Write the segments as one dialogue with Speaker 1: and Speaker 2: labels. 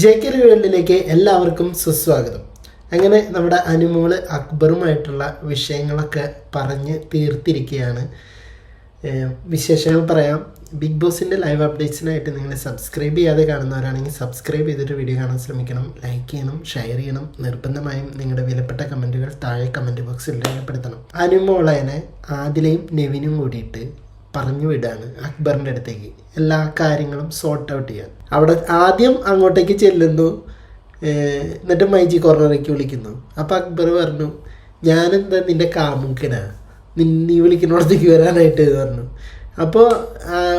Speaker 1: J K വേൾഡിലേക്ക് എല്ലാവർക്കും സുസ്വാഗതം. അങ്ങനെ നമ്മുടെ അനുമോൾ അക്ബറുമായിട്ടുള്ള വിഷയങ്ങളൊക്കെ പറഞ്ഞ് തീർത്തിരിക്കുകയാണ്. വിശേഷങ്ങൾ പറയാം. ബിഗ് ബോസിന്റെ ലൈവ് അപ്ഡേറ്റ്സിനായിട്ട് നിങ്ങൾ സബ്സ്ക്രൈബ് ചെയ്യാതെ കാണുന്നവരാണെങ്കിൽ സബ്സ്ക്രൈബ് ചെയ്തിട്ട് വീഡിയോ കാണാൻ ശ്രമിക്കണം. ലൈക്ക് ചെയ്യണം ഷെയർ ചെയ്യണം. നിർബന്ധമായും നിങ്ങളുടെ വിലപ്പെട്ട കമന്റുകൾ താഴെ കമന്റ് ബോക്സിൽ രേഖപ്പെടുത്തണം. അനുമോളേനെ ആദിലയും നെവിനും കൂടിയിട്ട് പറഞ്ഞു വിടാണ് അക്ബറിന്റെ അടുത്തേക്ക്. എല്ലാ കാര്യങ്ങളും സോർട്ട് ഔട്ട് ചെയ്യാൻ. അവിടെ ആദ്യം അങ്ങോട്ടേക്ക് ചെല്ലുന്നു എന്നിട്ട് മൈജി കോർണറേക്ക് വിളിക്കുന്നു. അപ്പോൾ അക്ബർ പറഞ്ഞു ഞാനെന്താ നിന്റെ കാമുക്കനാ നിൻ- നീ വിളിക്കുന്നിടത്തേക്ക് വരാനായിട്ട് പറഞ്ഞു. അപ്പോൾ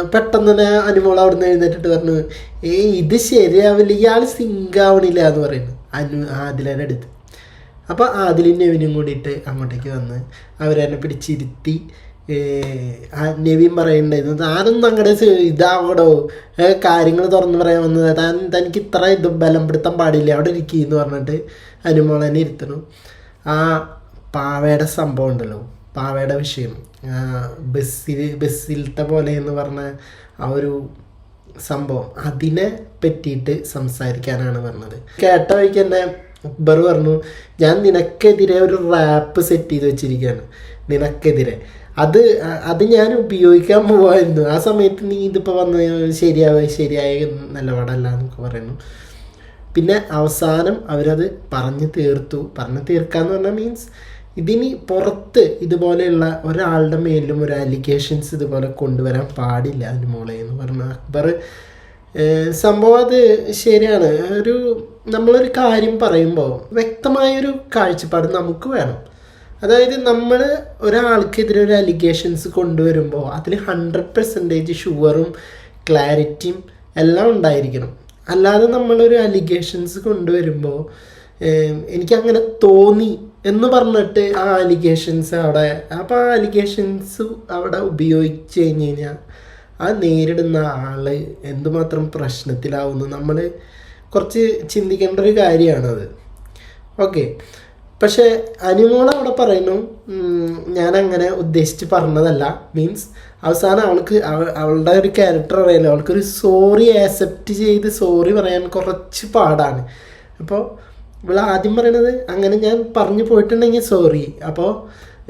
Speaker 1: പെട്ടെന്ന് തന്നെ അനുമോൾ അവിടെ നിന്ന് എഴുന്നേറ്റിട്ട് പറഞ്ഞു ഏയ് ഇത് ശരിയാവില്ല ഇയാൾ സിങ്കാവണില്ല എന്ന് പറയുന്നു. അനു ആദിലേന്റെ അടുത്ത്. അപ്പോൾ ആദിലിന്റെ അവനും കൂടിയിട്ട് അങ്ങോട്ടേക്ക് വന്ന് അവരെന്നെ പിടിച്ചിരുത്തി നെവിൻ പറയുന്നുണ്ടായിരുന്നു താനൊന്നും അങ്ങടെ ഇതാവടോ കാര്യങ്ങൾ തുറന്നു പറയാൻ വന്നത്. താൻ തനിക്ക് ഇത്ര ഇത് ബലം പിടുത്താൻ പാടില്ല. അവിടെ ഇരിക്കുന്നു പറഞ്ഞിട്ട് അനുമോളനെ ഇരുത്തണു. ആ പാവയുടെ സംഭവം ഉണ്ടല്ലോ. പാവയുടെ വിഷയം. ബസ്സിൽ ബസ്സിലത്തെ പോലെ എന്ന് പറഞ്ഞ ആ ഒരു സംഭവം. അതിനെ പറ്റിയിട്ട് സംസാരിക്കാനാണ് പറഞ്ഞത്. കേട്ട വഴിക്ക് തന്നെ അക്ബർ പറഞ്ഞു ഞാൻ നിനക്കെതിരെ ഒരു റാപ്പ് സെറ്റ് ചെയ്ത് വെച്ചിരിക്കുകയാണ്. നിനക്കെതിരെ. അത് അത് ഞാൻ ഉപയോഗിക്കാൻ പോവായിരുന്നു. ആ സമയത്ത് നീ ഇതിപ്പോൾ വന്ന് ശരിയാവുക ശരിയായ നിലപാടല്ല എന്നൊക്കെ പറയുന്നു. പിന്നെ അവസാനം അവരത് പറഞ്ഞു തീർത്തു. പറഞ്ഞു തീർക്കാന്ന് പറഞ്ഞാൽ മീൻസ് ഇതിനി പുറത്ത് ഇതുപോലെയുള്ള ഒരാളുടെ മേലും ഒരു അലിഗേഷൻസ് ഇതുപോലെ കൊണ്ടുവരാൻ പാടില്ല അതിന് മോളെ എന്ന് പറഞ്ഞു അക്ബർ സംഭവം അത് ശരിയാണ്. ഒരു നമ്മളൊരു കാര്യം പറയുമ്പോൾ വ്യക്തമായൊരു കാഴ്ചപ്പാട് നമുക്ക് വേണം. അതായത് നമ്മൾ ഒരാൾക്കെതിരെ ഒരു അലിഗേഷൻസ് കൊണ്ടുവരുമ്പോൾ അതിൽ ഹൺഡ്രഡ് പെർസെന്റേജ് ഷുവറും ക്ലാരിറ്റിയും എല്ലാം ഉണ്ടായിരിക്കണം. അല്ലാതെ നമ്മളൊരു അലിഗേഷൻസ് കൊണ്ടുവരുമ്പോൾ എനിക്കങ്ങനെ തോന്നി എന്ന് പറഞ്ഞിട്ട് ആ അലിഗേഷൻസ് അവിടെ അപ്പോൾ ആ അലിഗേഷൻസ് അവിടെ ഉപയോഗിച്ച് കഴിഞ്ഞ് കഴിഞ്ഞാൽ ആ നേരിടുന്ന ആൾ എന്തുമാത്രം പ്രശ്നത്തിലാവുന്നു നമ്മൾ കുറച്ച് ചിന്തിക്കേണ്ട ഒരു കാര്യമാണത് ഓക്കെ. പക്ഷേ അനുമോൾ അവിടെ പറയുന്നു ഞാനങ്ങനെ ഉദ്ദേശിച്ച് പറഞ്ഞതല്ല. മീൻസ് അവസാനം അവൾക്ക് അവ- അവളുടെ ഒരു ക്യാരക്ടർ അറിയാലോ. അവൾക്കൊരു സോറി ആക്സെപ്റ്റ് ചെയ്ത് സോറി പറയാൻ കുറച്ച് പാടാണ്. അപ്പോൾ ഇവൾ ആദ്യം പറയണത് അങ്ങനെ ഞാൻ പറഞ്ഞു പോയിട്ടുണ്ടെങ്കിൽ സോറി അപ്പോൾ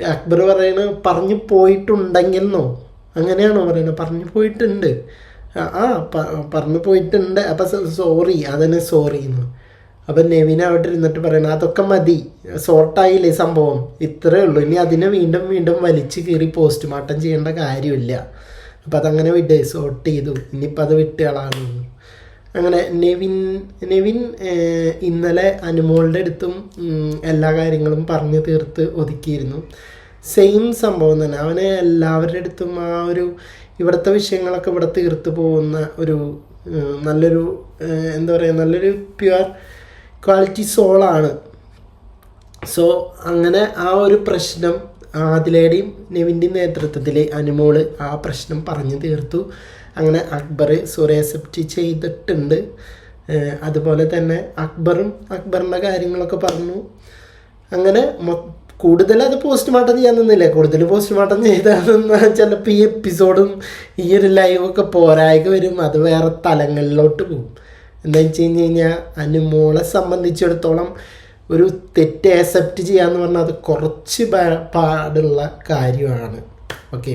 Speaker 1: അക്ബർ പറയണ പറഞ്ഞു പോയിട്ടുണ്ടെങ്കിൽ എന്നോ അങ്ങനെയാണോ പറയുന്നത്? പറഞ്ഞു പോയിട്ടുണ്ട്. ആ പറഞ്ഞു പോയിട്ടുണ്ട്. അപ്പം സോറി അതന്നെ സോറി എന്ന് അപ്പം നെവിൻ അവിടെ ഇരുന്നിട്ട് പറയണം അതൊക്കെ മതി. സോർട്ടായില്ലേ സംഭവം. ഇത്രേ ഉള്ളൂ. ഇനി അതിനെ വീണ്ടും വീണ്ടും വലിച്ചു കീറി പോസ്റ്റ്മോർട്ടം ചെയ്യേണ്ട കാര്യമില്ല. അപ്പം അതങ്ങനെ വിട്ട് സോർട്ട് ചെയ്തു. ഇനിയിപ്പോൾ അത് വിട്ടുകളാണ് അങ്ങനെ നെവിൻ നെവിൻ ഇന്നലെ അനുമോളുടെ അടുത്തും എല്ലാ കാര്യങ്ങളും പറഞ്ഞു തീർത്ത് ഒതുക്കിയിരുന്നു. സെയിം സംഭവം തന്നെ. അവനെ എല്ലാവരുടെ അടുത്തും ആ ഒരു ഇവിടുത്തെ വിഷയങ്ങളൊക്കെ ഇവിടെ തീർത്ത് പോകുന്ന ഒരു നല്ലൊരു എന്താ പറയുക നല്ലൊരു പ്യുവർ ക്വാളിറ്റി സോളാണ് സോ അങ്ങനെ ആ ഒരു പ്രശ്നം ആദിലയുടെയും നെവിന്റെയും നേതൃത്വത്തിൽ അനുമോൾ ആ പ്രശ്നം പറഞ്ഞു തീർത്തു. അങ്ങനെ അക്ബർ സോറി അക്സെപ്റ്റ് ചെയ്തിട്ടുണ്ട്. അതുപോലെ തന്നെ അക്ബറും അക്ബറിന്റെ കാര്യങ്ങളൊക്കെ പറഞ്ഞു. അങ്ങനെ മൊ- കൂടുതൽ അത് പോസ്റ്റ്മോർട്ടം ചെയ്യാൻ നിന്നില്ല? കൂടുതൽ പോസ്റ്റ്മോർട്ടം ചെയ്താൽ ചിലപ്പോൾ ഈ എപ്പിസോഡും ഈ ഒരു ലൈവൊക്കെ പോരായ്ക വരും. അത് വേറെ തലങ്ങളിലോട്ട് പോകും. എന്താ വെച്ച് കഴിഞ്ഞ് കഴിഞ്ഞാൽ അനുമോളെ സംബന്ധിച്ചിടത്തോളം ഒരു തെറ്റ് ആക്സെപ്റ്റ് ചെയ്യാന്ന് പറഞ്ഞാൽ അത് കുറച്ച് പാടുള്ള കാര്യമാണ്. ഓക്കെ